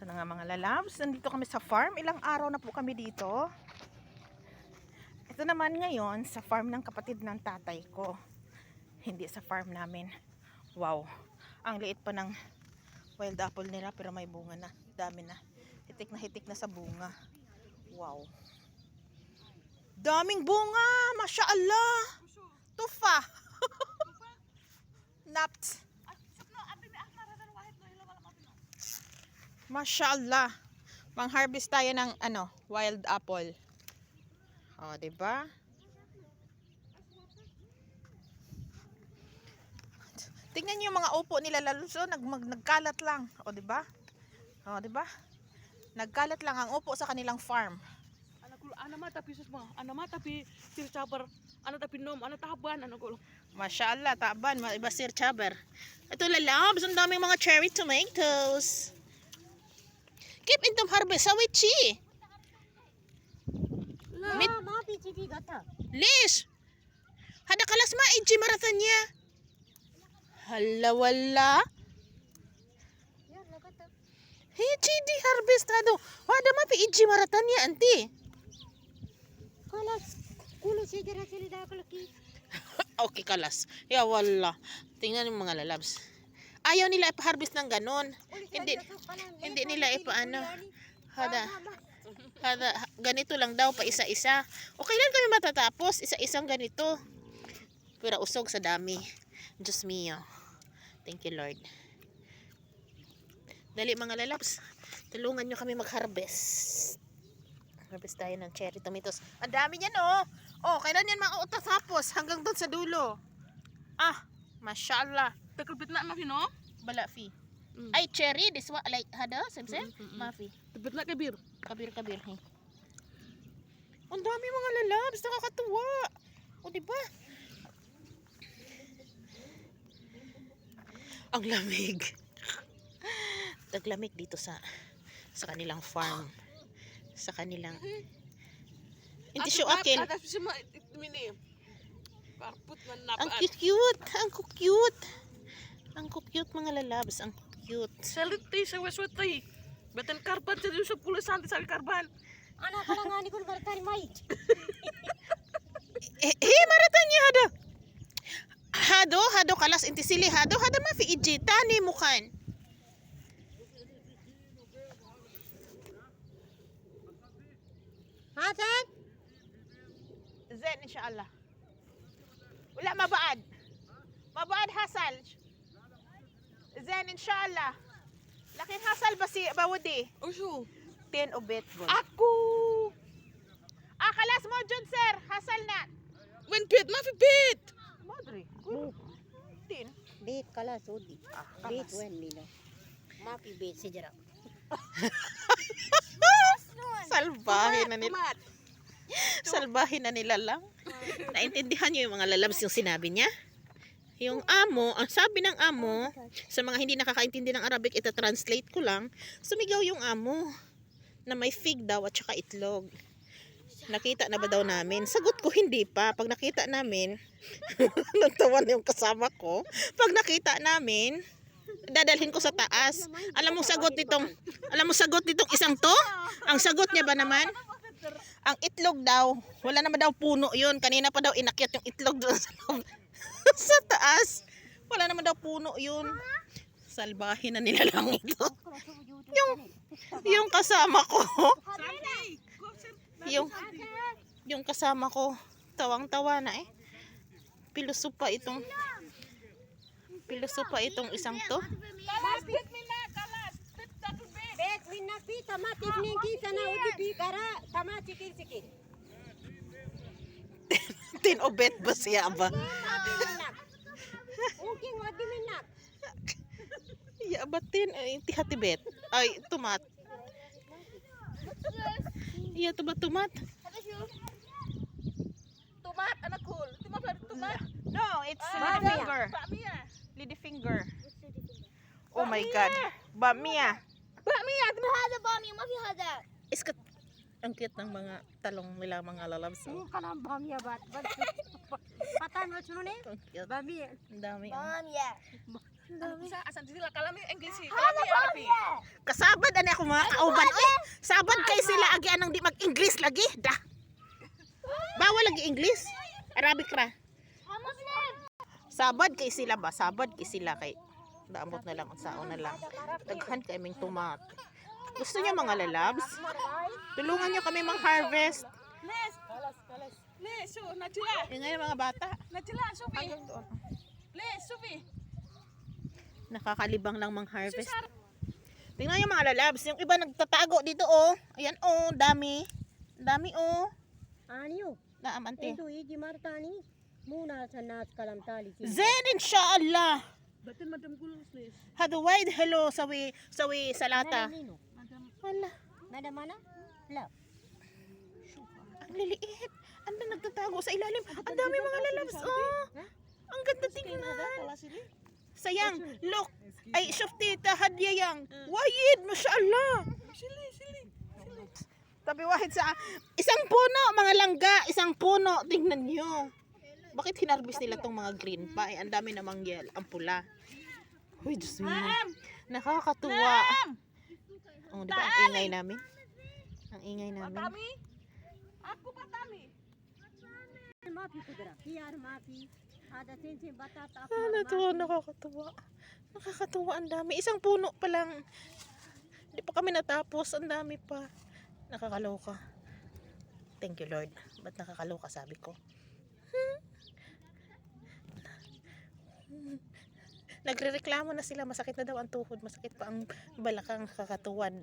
Ito na nga mga lalabs. Nandito kami sa farm. Ilang araw na po kami dito. Ito naman ngayon sa farm ng kapatid ng tatay ko. Hindi sa farm namin. Wow. Ang liit pa ng wild apple nila pero may bunga na. Dami na. Hitik na hitik na sa bunga. Wow. Daming bunga! Masya Allah! Tufa! Naps! Masya Allah. Mang-harvest tayo ng ano, wild apple. O, di ba? Tingnan niyo yung mga upo nila laluso, nag, mag, nagkalat lang. O, di ba? O, di ba? Nagkalat lang ang upo sa kanilang farm. Anak ko, anak mata pi susma, anak mata pi sir sabar, anak tapi nom, anak taban, anak ko. Masya Allah, taban, iba sir chaber. Ito lalabs, ang daming mga cherry tomatoes skip into harvest sawichi. Mit Lish. Hada kalas ma iji marathon niya. Hala wala. Iji di harvest hado. Hada ma pi iji marathon niya anti. Kalas kulo si jara sila dakalaki. okay kalas. Ya wala. Tingnan yung mga lalabs. Ayaw nila ipa-harvest ng ganon. Hindi hindi nila ipaano. Hada. Hada, ha- ganito lang daw pa isa-isa. O kailan kami matatapos? Isa-isang ganito. Pero usog sa dami. Diyos mio. Thank you Lord. Dali mga lalabs. Tulungan nyo kami mag-harvest. Harvest tayo ng cherry tomatoes. Ang dami niyan oh. Oh, kailan yan mautatapos? Hanggang doon sa dulo. Ah, mashallah. Takal bit na mafi no? Bala fi. Mm. Ay, cherry. This one, like, hada? Simse? Mm, mm, mm. Mafi. Bit na kabir. Kabir kabir he. Ang dami mga lalabs, nakakatuwa. O di ba? Ang lamig. Taglamig dito sa sa kanilang farm. Sa kanilang Hindi siya akin. Atas sima mini. Parput man napaan. Ang cute-cute. Ang cute. Ang cute mga lalabs. Ang cute. Salut tayo sa waswatay. Batan karban sa doon sa pulasan sa karban. Anak ka lang ani kun maratani mai. Eh, eh maratani hado. Hado, hado kalas inti sili hado, hado mafi iji tani mukan. Hatan? Zain inshallah. لا ما بعد. ما بعد حصل. زين إن شاء الله. لكن حصل بس بودي وشو؟ تين وبيت أكو. آه خلاص موجود سير. حصلنا. وين بيت؟ ما في بيت. ما أدري. تين. بيت خلاص ودي. آه بيت وين لينا ما في بيت شجرة. سلفا هنا Salbahe na nila lang. Naintindihan niyo yung mga lalabs yung sinabi niya? Yung amo, ang sabi ng amo, sa mga hindi nakakaintindi ng Arabic, ito translate ko lang, sumigaw yung amo na may fig daw at saka itlog. Nakita na ba daw namin? Sagot ko, hindi pa. Pag nakita namin, nagtawan yung kasama ko. Pag nakita namin, dadalhin ko sa taas. Alam mo sagot nitong, alam mo sagot nitong isang to? Ang sagot niya ba naman? Ang itlog daw, wala naman daw puno yun. Kanina pa daw inakyat yung itlog doon sa, sa taas. Wala naman daw puno yun. Salbahin na nila lang ito. Yung, yung kasama ko, yung, yung kasama ko, tawang-tawa na eh. Piluso itong, piluso itong isang to. Kalas bit mi na kalas. Bit takal ಪಿನ್ನಪ್ಪಿ ತಮ್ಮ ತಿನ್ನಂಗಿ ತನ ಉದಿ ಬೀಕರ ತಮ್ಮ ಚಿಕಿರ್ ಚಿಕಿರ್ tinubet ba siya ba? Uking wadi minak. Ya batin inti hatibet. Ay tumat. Iya tumat tumat. Tumat anak cool. Tumat tumat. No, it's ah, lady finger. Bamia. Lady finger. Oh my god. Bamia. Bakit هذا ما هذا بامية ما في هذا اسكت ang cute ng mga talong nila mga lalabs. Oh. Ang kanang bamya ba? Patan mo chuno ni? Bamya. Ang dami. Oh. Bamya. Dami. Sa asan sila kalam yung English. Eh. Kalam yung Arabic. Kasabad ani ako mga kauban. Oy, sabad kay sila agi anang di mag-English lagi. Da. Bawal lagi English. Arabic ra. Sabad kay sila ba? Sabad kay sila kay daamot na lang unsaon na lang. Daghan kay ming tumat. Gusto niyo mga lalabs? Tulungan niyo kami mang-harvest. Les. Les, so najila. Yung ngayon mga bata. Najila, subi. Les, subi. Nakakalibang lang mang-harvest. Tingnan niyo mga lalabs. Yung iba nagtatago dito oh. Ayan oh, dami. Dami oh. Aniyo. Naamante. Ito iji martani. Muna sa nas kalam tali. Zen inshallah. Batin madam gulos les. Hado wide hello sawi sawi salata. Nino. Madam Wala. Madam mana? La. Ang liliit. Ang na nagtatago sa ilalim. Ang dami mga lalabs. Oh. Ang ganda tingnan. Sayang. Look. Ay, shufti tahadya yang. Wahid, mashallah. Sili, sili. Tabi wahid sa isang puno, mga langga, isang puno. Tingnan nyo. Bakit hinarbis nila tong mga green pa? Ay, ang dami namang yel, ang pula. Uy, Diyos mo. Nakakatuwa. Oh, di ba ang ingay namin? Ang ingay namin. Patami. Aku patami. Mafi kudra. Kiyar mafi. Ada sensin batata. Ah, natuwa, nakakatuwa. Nakakatuwa, ang dami. Isang puno pa lang. Hindi pa kami natapos. Ang dami pa. Nakakaloka. Thank you, Lord. Ba't nakakaloka, sabi ko? Hmm? Nagre-reklamo na sila. Masakit na daw ang tuhod. Masakit pa ang balakang kakatuwad.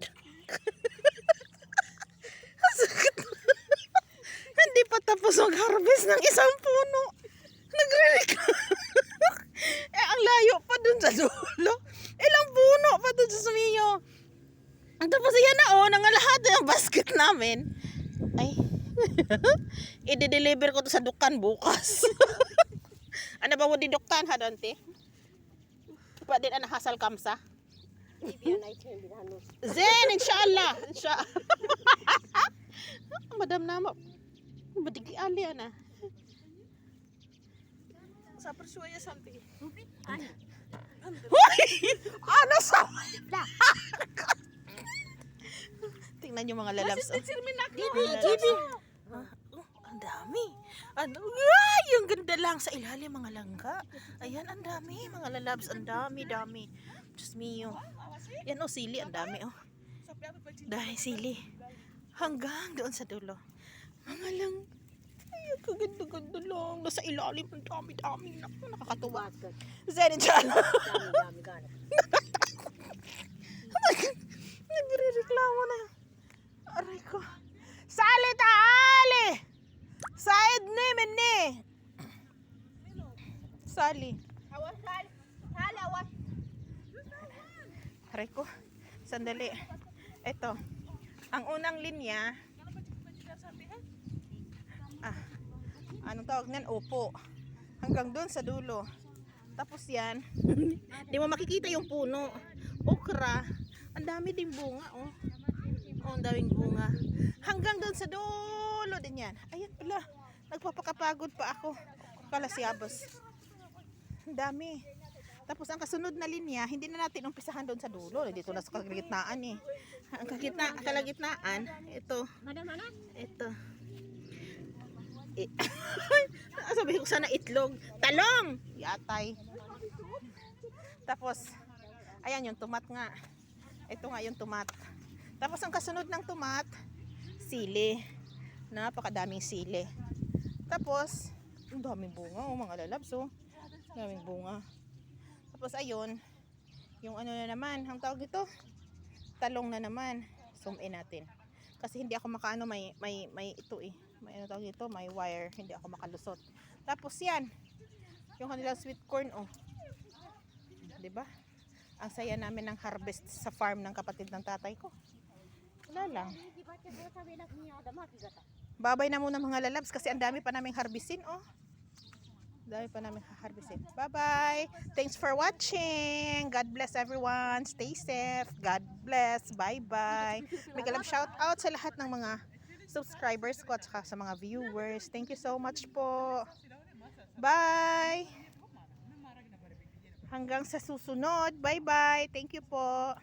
Masakit. Hindi pa tapos mag-harvest ng isang puno. Nagre-reklamo. eh, ang layo pa dun sa dulo. Ilang puno pa dun sa sumiyo. Tapos yan na oh, nangalahat na yung basket namin. Ay. I-deliver ko to sa dukan bukas. Ba mo di dukan ha, Dante? Pa din ana hasal kamsa. Zen, inshallah. Inshallah. Madam nama. Badigi ali ana. Sa persuaya. Hoy! Ano sa? Tingnan niyo mga lalabs. oh. Sirminak no. Gibi, gibi. Ah, oh, ang dami. Ano? Ay, yung ganda lang sa ilalim mga langga. Ayan, ang dami. Mga lalabs, ang dami, dami. Diyos mio. Yan oh, sili, ang dami oh. Dahil sili. Hanggang doon sa dulo. Mga lang. Ay, ang kaganda-ganda lang. Nasa ilalim, ang dami-dami. Nakakatuwa. Basket. Zen, inshallah. Dami dami gana. Nagre-reklamo na. Aray ko. Sali taali! Said ni minni! Sali. Awas sali. Sali awas. Aray ko. Sandali. Ito. Ang unang linya. Ah. Anong tawag niyan? Opo. Hanggang doon sa dulo. Tapos yan. Di mo makikita yung puno. Okra. Ang dami din bunga, oh. Oh, ang daming bunga. Hanggang doon sa dulo din yan. Ayan pala. Nagpapakapagod pa ako. Kala si Abos. Ang dami. Tapos ang kasunod na linya, hindi na natin umpisahan doon sa dulo. Dito na sa kalagitnaan eh. Ang kagitna, kalagitnaan, ito, mana? ito. Eh, sabi ko sana itlog. Talong! Yatay. Tapos, ayan yung tumat nga. Ito nga yung tumat. Tapos ang kasunod ng tumat, sili. Napakadaming sili. Tapos, ang daming bunga, oh, mga lalabs, oh. Daming bunga. Tapos ayun, yung ano na naman, ang tawag ito, talong na naman. Zoom in natin. Kasi hindi ako makaano, may, may, may ito eh. May ano tawag ito, may wire. Hindi ako makalusot. Tapos yan, yung kanilang sweet corn, oh. 'Di ba? Ang saya namin ng harvest sa farm ng kapatid ng tatay ko. Wala lang. Babay na muna mga lalabs kasi ang dami pa naming harvestin, oh. Dami pa namin harvestin. Bye-bye. Thanks for watching. God bless everyone. Stay safe. God bless. Bye-bye. Mega love shout out sa lahat ng mga subscribers ko at saka sa mga viewers. Thank you so much po. Bye. Hanggang sa susunod. Bye-bye. Thank you po.